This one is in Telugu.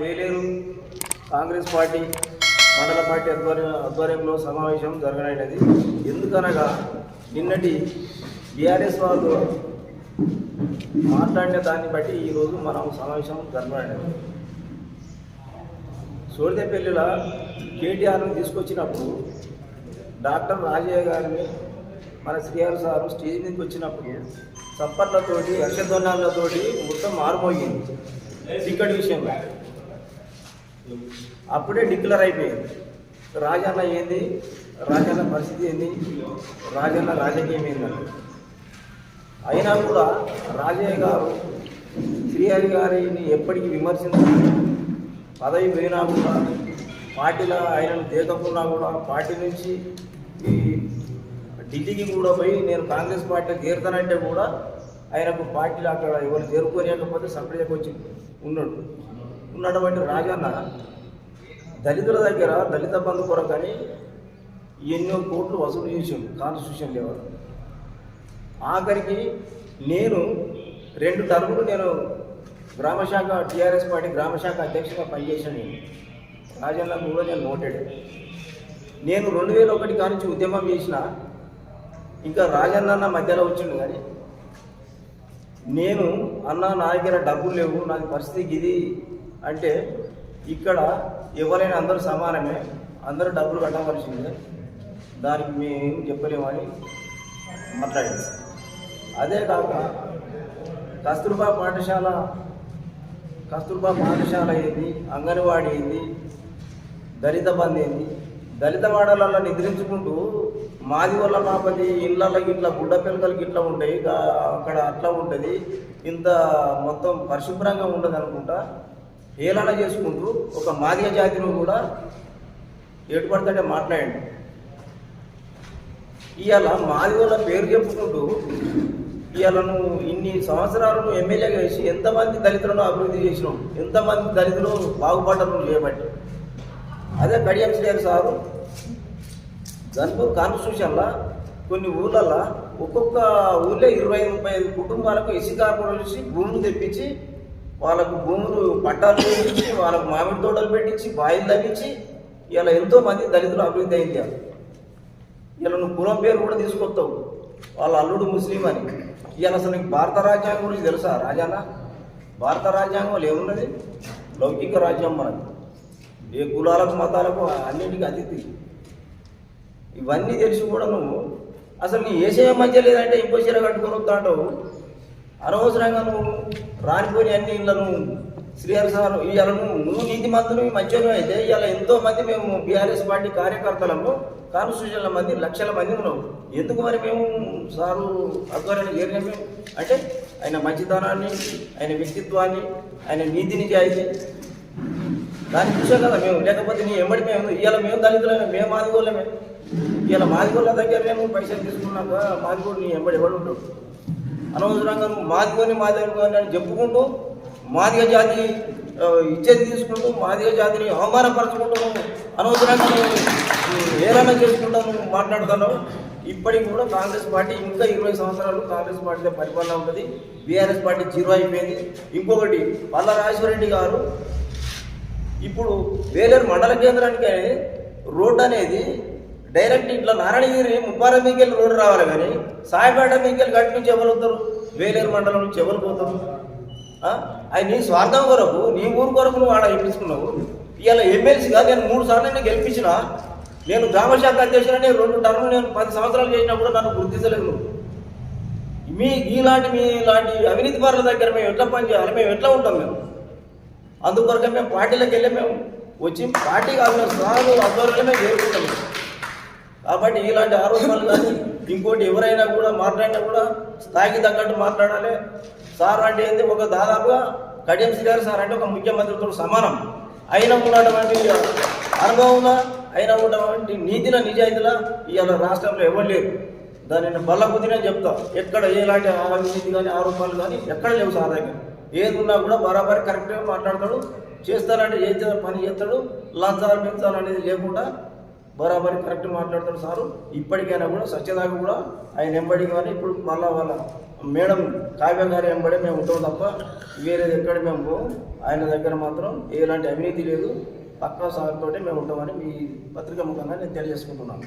వేలేరు కాంగ్రెస్ పార్టీ మండల పార్టీ ఆధ్వర్య ఆధ్వర్యంలో సమావేశం జరగనైనది. ఎందుకనగా నిన్నటి బీఆర్ఎస్ వాళ్ళు మాట్లాడిన దాన్ని బట్టి ఈరోజు మనం సమావేశం జరగనైనది. సూర్యపల్లిల కేటీఆర్ని తీసుకొచ్చినప్పుడు డాక్టర్ రాజయ్య గారిని మన శ్రీఆర్ సారు స్టేజ్ మీదకి వచ్చినప్పుడు చప్పట్లతోటి హర్షధ్వనాలతోటి మొత్తం మారిపోయింది. టికెట్ విషయంలో. అప్పుడే డిక్లేర్ అయిపోయింది. రాజన్న ఏంది? రాజన్న పరిస్థితి ఏంది? రాజన్న రాజకీయం ఏందని అయినా కూడా రాజయ్య గారు శ్రీహరి గారిని ఎప్పటికీ విమర్శించారు. పదవి పోయినా కూడా పార్టీలో ఆయనను దేకకున్నా కూడా పార్టీ నుంచి ఈ ఢిల్లీకి కూడా పోయి నేను కాంగ్రెస్ పార్టీలో చేరుతానంటే కూడా ఆయనకు పార్టీలో అక్కడ ఎవరు చేరుకోలేకపోతే సపరేట్గా వచ్చి ఉన్నాడు ఉన్నటువంటి రాజన్న దళితుల దగ్గర దళిత బంధు కొరకని ఎన్నో కోట్లు వసూలు చేసిండు కాన్స్టిట్యూషన్ లెవెల్ ఆఖరికి నేను రెండు టర్ములు నేను గ్రామశాఖ టీఆర్ఎస్ పార్టీ గ్రామశాఖ అధ్యక్షుడిగా పనిచేశాను నేను. రాజన్న కూడా నేను నోటెడ్. నేను రెండు వేల ఒకటి కానించి ఉద్యమం చేసిన ఇంకా రాజన్న మధ్యలో వచ్చిండు కానీ నేను అన్న నా దగ్గర డబ్బులు లేవు నాకు పరిస్థితి ఇది అంటే ఇక్కడ ఎవరైనా అందరూ సమానమే అందరూ డబ్బులు కట్టవలసిందే దానికి మేము చెప్పలేమని మాట్లాడింది. అదే కాక కస్తూర్బా పాఠశాల కస్తూర్బా పాఠశాల ఏంది అంగన్వాడీ ఏంది దళిత బంద్ ఏంది? దళిత వాడలలో నిద్రించుకుంటూ మాది వల్ల మాపది ఇళ్ళల్లో ఇట్లా గుడ్డ పిల్లకలకి ఇట్లా ఉంటాయి అక్కడ అట్లా ఉంటుంది. ఇంత మొత్తం పరిశుభ్రంగా ఉండదు అనుకుంటా ఏలన చేసుకుంటూ ఒక మాదిగ జాతిలో కూడా ఏడుపడతాడే మాట్లాడండి. ఇవాళ మాది పేరు చెప్పుకుంటూ ఇవాళ నువ్వు ఇన్ని సంవత్సరాలు ఎమ్మెల్యేగా వేసి ఎంతమంది దళితులను అభివృద్ధి చేసినావు ఎంతమంది దళితులు బాగుపడ్డారు చేయబట్టి. అదే కడియం శ్రీహరి సారు గన్పూర్ కాన్స్టిట్యూషన్లో కొన్ని ఊర్లల్లో ఒక్కొక్క ఊళ్ళో ఇరవై ముప్పై ఐదు కుటుంబాలకు ఎస్సీ కార్పొరేషన్ భూమిని తెప్పించి వాళ్ళకు భూములు పట్టాలు పెట్టించి వాళ్ళకు మామిడి తోటలు పెట్టించి బాయిలు తగ్గించి ఇలా ఎంతో మంది దళితులు అభివృద్ధి అయింది ఇలా నువ్వు కులం పేరు కూడా తీసుకొస్తావు. వాళ్ళ అల్లుడు ముస్లిం అని. ఇవాళ అసలు నీకు భారత రాజ్యాంగం గురించి తెలుసా రాజానా? భారత రాజ్యాంగంలో ఏమున్నది? లౌకిక రాజ్యం మనది. ఏ కులాలకు మతాలకు అన్నింటికి అతిథి. ఇవన్నీ తెలిసి కూడా నువ్వు అసలు నీ ఏసే మధ్య లేదంటే ఇంకో చీర కట్టుకొని వస్తాంటావు అనవసరంగా నువ్వు రానిపోయి అన్ని ఇళ్ళను శ్రీహరి సార్ ఇవ్వాలను నువ్వు నీతి మంత్రులు మంచిగా అయితే ఇవాళ ఎంతో మంది మేము బీఆర్ఎస్ పార్టీ కార్యకర్తలము కాన్స్టిట్యూషన్ల మంది లక్షల మంది ఉన్నాం ఎందుకు మరి మేము సారు ఆధ్వర్యంలో చేరిన అంటే ఆయన మంచితనాన్ని ఆయన వ్యక్తిత్వాన్ని ఆయన నీతి నిజాయితీ దాన్ని చూసాం కదా మేము. లేకపోతే నీ ఎమ్మడి మేము ఇవాళ మేము దళితులమే మేము మాదిగోళ్ళమే. ఇవాళ మాదిగోళ్ళ దగ్గర మేము పైసలు తీసుకున్నాక మాదిగోడు నీ ఎమ్మడి ఎవడు ఉంటాడు అనవసరంగా నువ్వు మాదిగోని మాదిగోని అని చెప్పుకుంటూ మాదిగ జాతి ఇచ్చేది తీసుకుంటూ మాదిగ జాతిని అవమానపరచుకుంటూ నువ్వు అనవసరంగా నువ్వు ఏదైనా చేసుకుంటా నువ్వు మాట్లాడుతున్నావు ఇప్పటికి కూడా కాంగ్రెస్ పార్టీ ఇంకా ఇరవై సంవత్సరాలు కాంగ్రెస్ పార్టీలో పరిపాలన ఉంటుంది. బీఆర్ఎస్ పార్టీ జీరో అయిపోయింది. ఇంకొకటి పల్ల రాజేశ్వరరెడ్డి గారు ఇప్పుడు వేలేరు మండల కేంద్రానికి రోడ్డు అనేది డైరెక్ట్ ఇట్లా నారాయణగిరి ముప్పారం మీకెళ్ళి రోడ్డు రావాలి కానీ సాయిపేట మీకెళ్ళి గట్టి నుంచి ఎవరు వస్తారు? వేలేరు మండలం నుంచి ఎవరు పోతారు? అది నీ స్వార్థం కొరకు నీ ఊరు కొరకు నువ్వు ఆడ ఇప్పించుకున్నావు. ఇవాళ ఎమ్మెల్సీగా నేను మూడు సార్లు నేను గెలిపించిన నేను గ్రామశాఖ అధ్యక్షులని రెండు టర్ములు నేను పది సంవత్సరాలు చేసినప్పుడు నన్ను గుర్తించలేదు మీ ఇలాంటి మీ ఇలాంటి అవినీతి పరుల దగ్గర మేము ఎట్లా పని చేయాలి? మేము ఎట్లా ఉంటాం మేము? అందుకొరకే మేము పార్టీలకు వెళ్ళి మేము. వచ్చి పార్టీ కాదు మేము సార్లు ఆధ్వర్యంలో మేము చేరుకుంటాం కాబట్టి ఇలాంటి ఆరోపణలు కానీ ఇంకోటి ఎవరైనా కూడా మాట్లాడినా కూడా స్థాయికి తగ్గట్టు మాట్లాడాలి. సార్ అంటే ఏంది? ఒక దాదాపుగా కడియంసి గారు సార్ అంటే ఒక ముఖ్యమంత్రితో సమానం. అయినా ఉన్నటువంటి అనుభవం అయినా ఉన్నటువంటి నీతిన నిజాయితీల ఇవాళ రాష్ట్రంలో ఎవరు లేరు. దానిని బల్ల కొద్దినే చెప్తా. ఎక్కడ ఎలాంటి అవినీతి కానీ ఆరోపణలు కానీ ఎక్కడ లేవు సార్ దగ్గర ఏది ఉన్నా కూడా బరాబరి కరెక్ట్గా మాట్లాడతాడు. చేస్తానంటే చేస్తే పని చేస్తాడు. లంచాలు పెంచాలనేది లేకుండా బరాబరి కరెక్ట్ మాట్లాడతాడు సారు. ఇప్పటికైనా కూడా సత్యదాకా కూడా ఆయన ఎంబడి కానీ ఇప్పుడు మళ్ళా వాళ్ళ మేడం కావ్య గారి వెంబడే మేము ఉంటాం తప్ప వేరేది ఎక్కడ మేము పోం. ఆయన దగ్గర మాత్రం ఎలాంటి అవినీతి లేదు. పక్కా సాగుతోటే మేము ఉంటామని మీ పత్రిక ముఖంగా నేను తెలియజేసుకుంటున్నాను.